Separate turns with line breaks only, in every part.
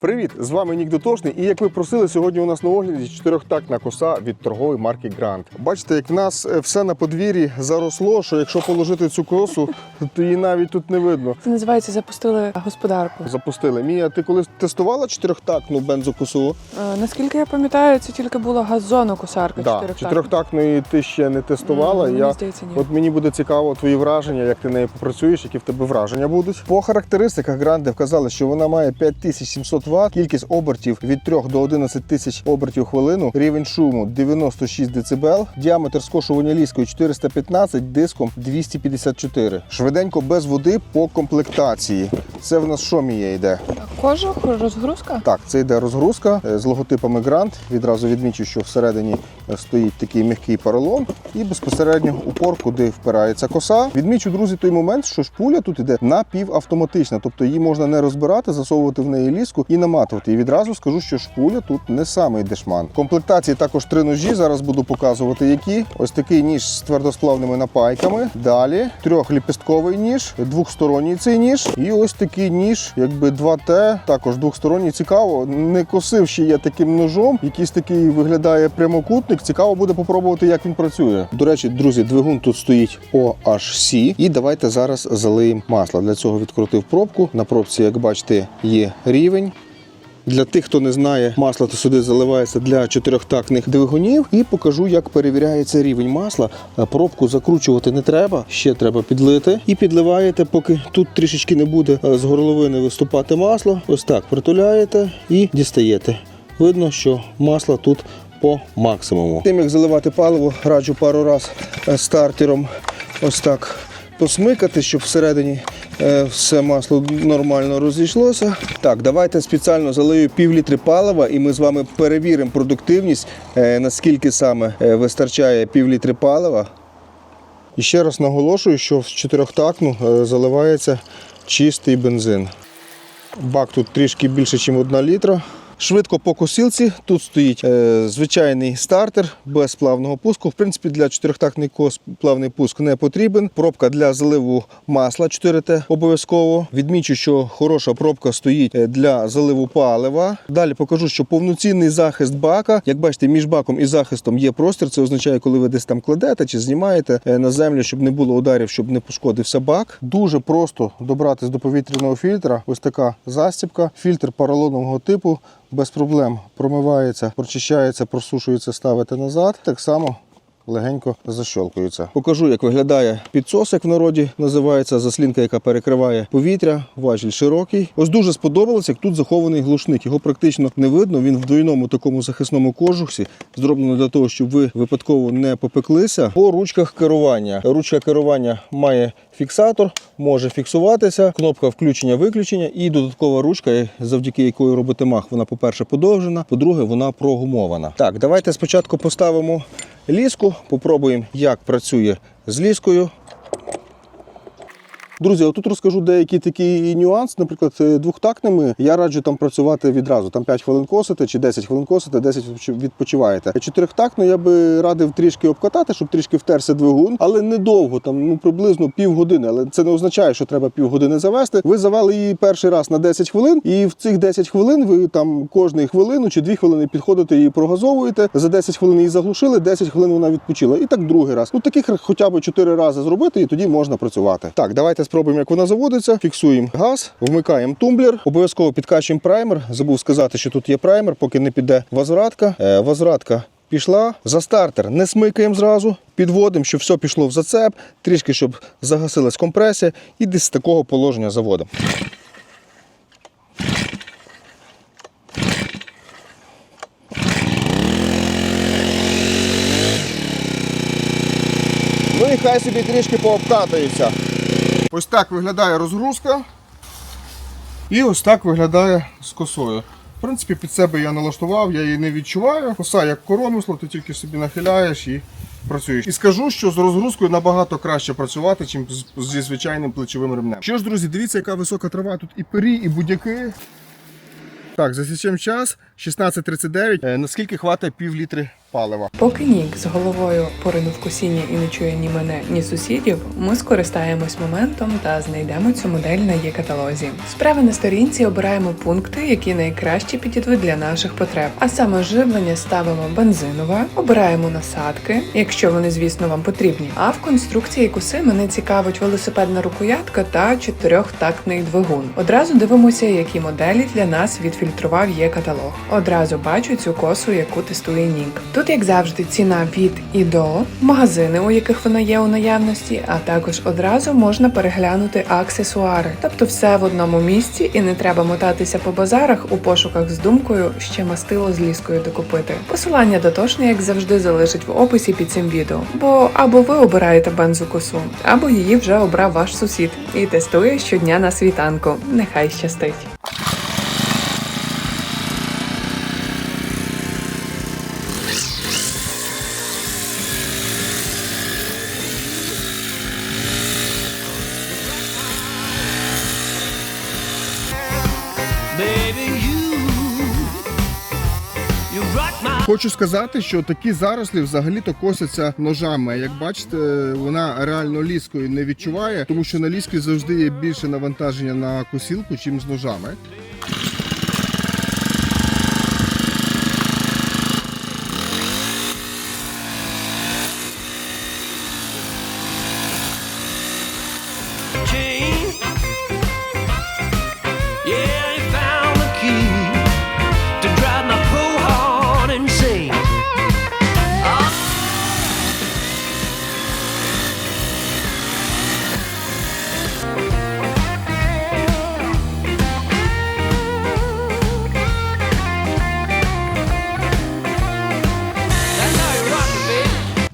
Привіт! З вами Нік Дотошний. І як ви просили, сьогодні у нас на огляді чотирьохтактна коса від торгової марки Grand. Бачите, як в нас е, все на подвір'ї заросло, що якщо положити цю косу, то її навіть тут не видно.
Це називається запустили господарку.
Запустили. Мія, ти колись тестувала чотирьохтактну бензокосу?
Е, наскільки я пам'ятаю, це тільки була газонокосарка
Да, чотирьохтактної ти ще не тестувала.
М,
Я
здається, ні.
От мені буде цікаво твої враження, як ти нею попрацюєш, які в тебе враження будуть. По характеристиках Гранде вказали, що вона має 5700 Вт, кількість обертів від 3 до 11 тисяч обертів в хвилину, рівень шуму 96 дБ, діаметр скошування ліскою 415, диском 254. Швиденько без води по комплектації. Це в нас що мія йде?
Кожух, розгрузка?
Так, це йде розгрузка е, з логотипами Grand. Відразу відмічу, що всередині е, стоїть такий м'який поролон і безпосередньо упор, куди впирається коса. Відмічу, друзі, той момент, що шпуля тут іде напівавтоматична, тобто її можна не розбирати, засовувати в неї ліску і наматувати. І відразу скажу, що шпуля тут не самий дешман. В комплектації також три ножі. Зараз буду показувати, які. Ось такий ніж з твердосплавними напайками. Далі трьохліпістковий ніж, двохсторонній цей ніж. І ось такий ніж, якби 2Т, також двохсторонній. Цікаво, не косив ще я таким ножом. Якийсь такий виглядає прямокутник. Цікаво буде попробувати, як він працює. До речі, друзі, двигун тут стоїть OHC. І давайте зараз залиємо масло. Для цього відкрутив пробку. На пробці, як бачите, є рівень. Для тих, хто не знає, масло то сюди заливається для чотирьохтактних двигунів. І покажу, як перевіряється рівень масла. Пробку закручувати не треба, ще треба підлити. І підливаєте, поки тут трішечки не буде е, з горловини виступати масло. Ось так притуляєте і дістаєте. Видно, що масло тут по максимуму. Тим як заливати паливо, раджу пару раз е, стартером ось так посмикати, щоб всередині е, все масло нормально розійшлося. Так, давайте спеціально залию пів літри палива, і ми з вами перевіримо продуктивність, е, наскільки саме е, вистачає пів літри палива. І ще раз наголошую, що в чотирьохтактну е, заливається чистий бензин. Бак тут трішки більше, ніж 1 літра. Швидко по косілці. Тут стоїть е, звичайний стартер без плавного пуску. В принципі, для чотирьохтактний кос плавний пуск не потрібен. Пробка для заливу масла 4Т обов'язково. Відмічу, що хороша пробка стоїть е, для заливу палива. Далі покажу, що повноцінний захист бака. Як бачите, між баком і захистом є простір. Це означає, коли ви десь там кладете чи знімаєте е, на землю, щоб не було ударів, щоб не пошкодився бак. Дуже просто добратись до повітряного фільтра. Ось така застібка. Фільтр поролонового типу без проблем промивається, прочищається, просушується, ставите назад. Так само. Легенько защолкується. Покажу, як виглядає підсос, як в народі називається заслінка, яка перекриває повітря. Важіль широкий. Ось дуже сподобалось, як тут захований глушник. Його практично не видно. Він в двойному такому захисному кожусі, зроблено для того, щоб ви випадково не попеклися. По ручках керування. Ручка керування має фіксатор, може фіксуватися, кнопка включення-виключення і додаткова ручка, завдяки якої робите мах. Вона, по-перше, подовжена, по-друге, вона прогумована. Так, давайте спочатку поставимо ліску, попробуємо, як працює з ліскою. Друзі, а тут розкажу деякий такий нюанс. Наприклад, е, двохтактними я раджу там працювати відразу. Там 5 хвилин косите чи 10 хвилин косите, 10 відпочиваєте. Чотирьохтактно я би радив трішки обкатати, щоб трішки втерся двигун, але недовго, там ну приблизно півгодини. Але це не означає, що треба півгодини завести. Ви завели її перший раз на 10 хвилин, і в цих 10 хвилин ви там кожну хвилину чи 2 хвилини підходите її прогазовуєте. За 10 хвилин її заглушили, 10 хвилин вона відпочила. І так другий раз. Ну таких хоча б 4 рази зробити, і тоді можна працювати. Так, давайте спробуємо, як вона заводиться. Фіксуємо газ, вмикаємо тумблер, обов'язково підкачуємо праймер. Забув сказати, що тут є праймер, поки не піде возвратка. Е, возвратка пішла. За стартер не смикаємо зразу, підводимо, щоб все пішло в зацеп, трішки, щоб загасилась компресія, і десь з такого положення заводимо. Ну і хай собі трішки пообкатується. Ось так виглядає розгрузка. І ось так виглядає з косою. В принципі, під себе я налаштував, я її не відчуваю. Коса як коромисло, ти тільки собі нахиляєш і працюєш. І скажу, що з розгрузкою набагато краще працювати, ніж зі звичайним плечовим ремнем. Що ж, друзі, дивіться, яка висока трава тут і пері, і будь-яки. Так, засічемо час. 1639. Е, Наскільки хватить пів літри палива?
Поки Нік з головою поринув в косіння і не чує ні мене, ні сусідів, ми скористаємось моментом та знайдемо цю модель на її каталозі. Справа на сторінці обираємо пункти, які найкраще підійдуть для наших потреб. А саме живлення ставимо бензинове, обираємо насадки, якщо вони, звісно, вам потрібні. А в конструкції коси мене цікавить велосипедна рукоятка та чотирьохтактний двигун. Одразу дивимося, які моделі для нас відфільтрував є каталог. Одразу бачу цю косу, яку тестує Нік. Тут, як завжди, ціна від і до, магазини, у яких вона є у наявності, а також одразу можна переглянути аксесуари, тобто все в одному місці, і не треба мотатися по базарах у пошуках з думкою ще мастило з ліскою докупити. Посилання дотошне, як завжди, залишить в описі під цим відео. Бо або ви обираєте бензокосу, або її вже обрав ваш сусід і тестує щодня на світанку. Нехай щастить.
Хочу сказати, що такі зарослі взагалі-то косяться ножами. Як бачите, вона реально ліскою не відчуває, тому що на ліскі завжди є більше навантаження на косілку, чим з ножами.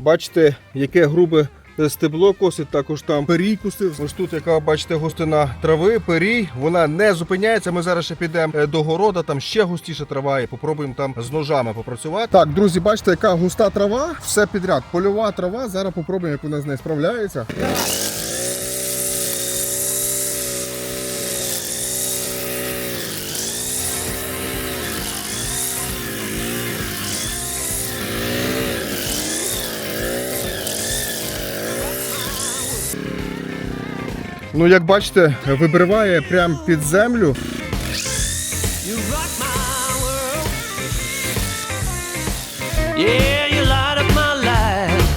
Бачите, яке грубе стебло косить, також там перій кусив. Ось тут, яка бачите, густина трави, перій, вона не зупиняється. Ми зараз ще підемо е, до города, там ще густіше трава, і попробуємо там з ножами попрацювати. Так, друзі, бачите, яка густа трава, все підряд. Польова трава. Зараз попробуємо, як вона з нею справляється. Ну, як бачите, вибриває прямо під землю.
Yeah, you light up my life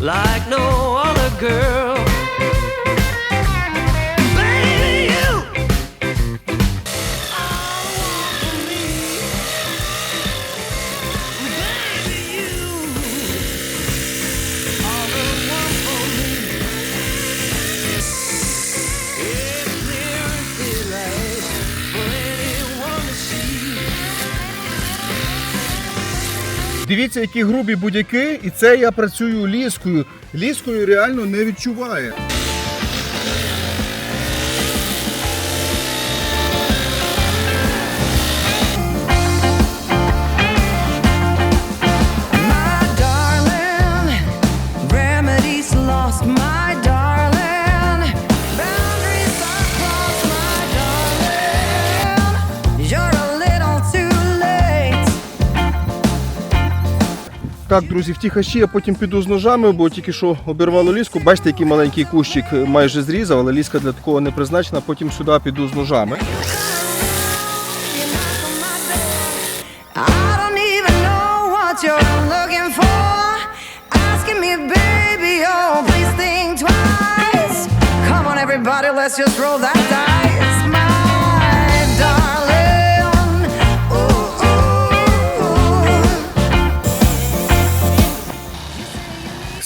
like no other girl.
Дивіться, які грубі будь-які, і це я працюю ліскою. Ліскою реально не відчуває. Так, друзі, в тихаші я потім піду з ножами, бо тільки що обірвало ліску. Бачите, який маленький кущик майже зрізав, але ліска для такого не призначена. Потім сюди піду з ножами.
I don't even know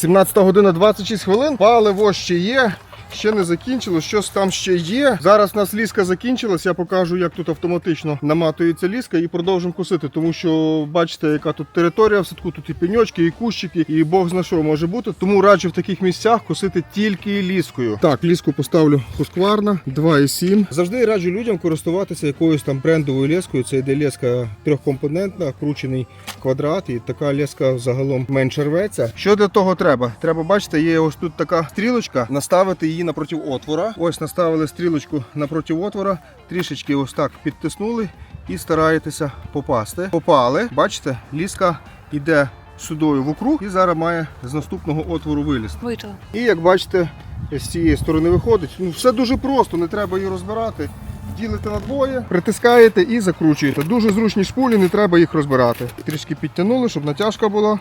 17 година 26 хвилин. Паливо ще є. Ще не закінчилось, щось там ще є. Зараз у нас ліска закінчилась. Я покажу, як тут автоматично наматується ліска, і продовжимо косити. Тому що бачите, яка тут територія в садку, тут і пеньочки, і кущики, і Бог зна що може бути. Тому раджу в таких місцях косити тільки ліскою. Так, ліску поставлю Husqvarna 2,7. Завжди раджу людям користуватися якоюсь там брендовою лескою. Це йде леска трьохкомпонентна, кручений квадрат, і така леска загалом менше рветься. Що для того треба? Треба, бачите, є ось тут така стрілочка, наставити її її напроти отвора. Ось наставили стрілочку напроти отвора, трішечки ось так підтиснули і стараєтеся попасти. Попали, бачите, ліска йде сюдою в округ і зараз має з наступного отвору вилізти.
Вийшла.
І як бачите, з цієї сторони виходить. Ну, все дуже просто, не треба її розбирати. Ділите на двоє, притискаєте і закручуєте. Дуже зручні шпулі, не треба їх розбирати. Трішки підтягнули, щоб натяжка була.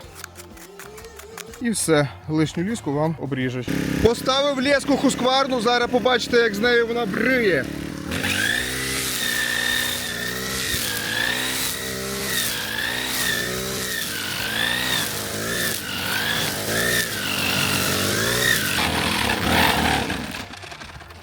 І все, лишню ліску вам обріжеш. Поставив леску хускварну, зараз побачите, як з нею вона бриє.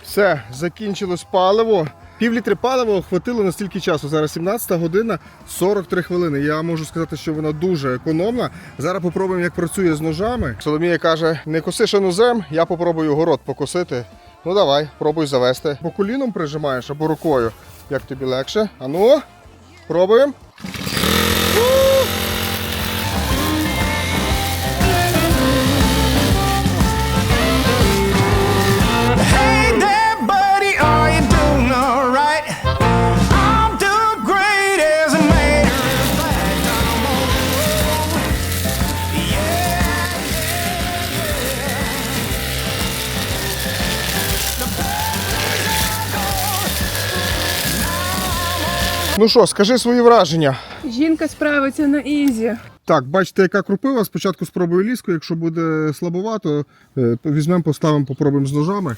Все, закінчилось паливо. Пів літри палива хватило на стільки часу. Зараз 17 година 43 хвилини. Я можу сказати, що вона дуже економна. Зараз попробуємо, як працює з ножами. Соломія каже: не коси шинозем, я попробую город покосити. Ну давай, пробуй завести. Бо коліном прижимаєш або рукою. Як тобі легше? Ану, пробуємо. Ну що, скажи свої враження.
Жінка справиться на ізі.
Так, бачите, яка крупива. Спочатку спробую ліску. Якщо буде слабовато, е, то візьмемо, поставимо, попробуємо з ножами.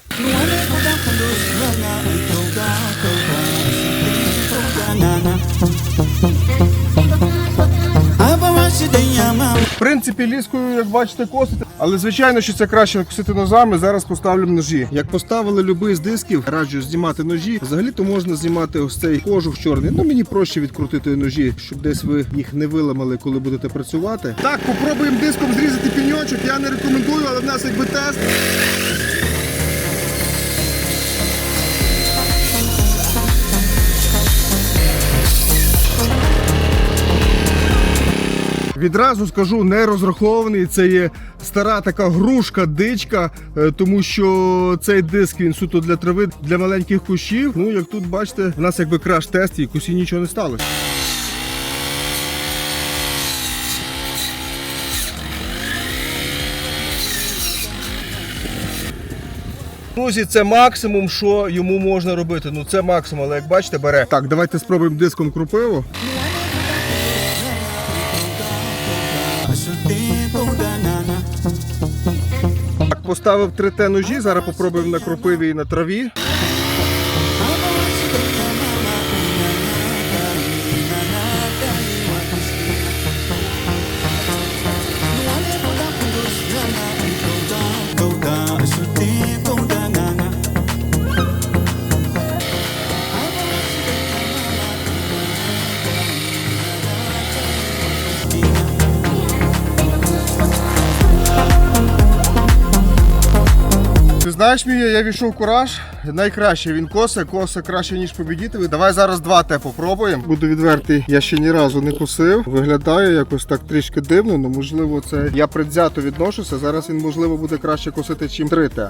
В принципі, ліскою, як бачите, косити. Але звичайно, що це краще косити ножами. Зараз поставлю ножі. Як поставили любий з дисків, раджу знімати ножі. Взагалі то можна знімати ось цей кожух чорний. Ну мені проще відкрутити ножі, щоб десь ви їх не виламали, коли будете працювати. Так, попробуємо диском зрізати піньочок. Я не рекомендую, але в нас якби тест. Відразу скажу, не розрахований. Це є стара така грушка, дичка, е, тому що цей диск він суто для трави, для маленьких кущів. Ну, як тут бачите, в нас якби краш-тест і кусі нічого не сталося. Друзі, це максимум, що йому можна робити. Ну це максимум, але як бачите, бере. Так, давайте спробуємо диском крупиву. Поставив 3Т ножі, зараз попробуємо на кропиві і на траві. Знаєш, Мія, я війшов кураж. Найкраще він косе, косе краще, ніж побідітелі. Давай зараз два те попробуємо. Буду відвертий, я ще ні разу не косив. Виглядає якось так трішки дивно, але можливо це я предвзято відношуся. Зараз він можливо буде краще косити, чим три те.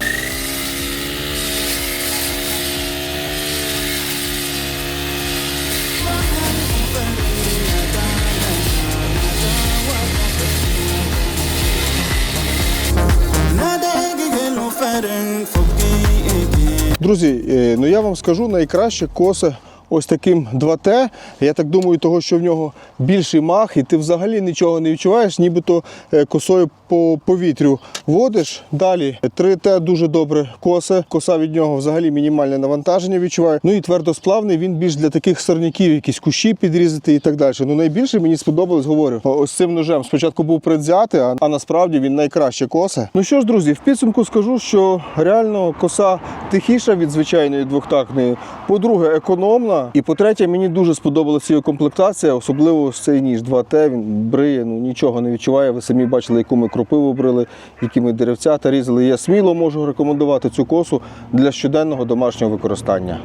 Друзі, е, ну я вам скажу найкраще коси. ось таким 2Т. Я так думаю, того, що в нього більший мах, і ти взагалі нічого не відчуваєш, нібито е, косою по повітрю водиш. Далі 3Т дуже добре косе. Коса від нього взагалі мінімальне навантаження відчуває. Ну і твердосплавний він більш для таких сорняків, якісь кущі підрізати і так далі. Ну найбільше мені сподобалось, говорю, ось цим ножем. Спочатку був предвзятий, а, а насправді він найкраще косе. Ну що ж, друзі, в підсумку скажу, що реально коса тихіша від звичайної двохтактної. По-друге, економна. І по-третє, мені дуже сподобалася її комплектація, особливо ось цей ніж 2Т. Він бриє, ну нічого не відчуває. Ви самі бачили, яку ми кропиву брили, які ми деревцята різали. Я сміло можу рекомендувати цю косу для щоденного домашнього використання.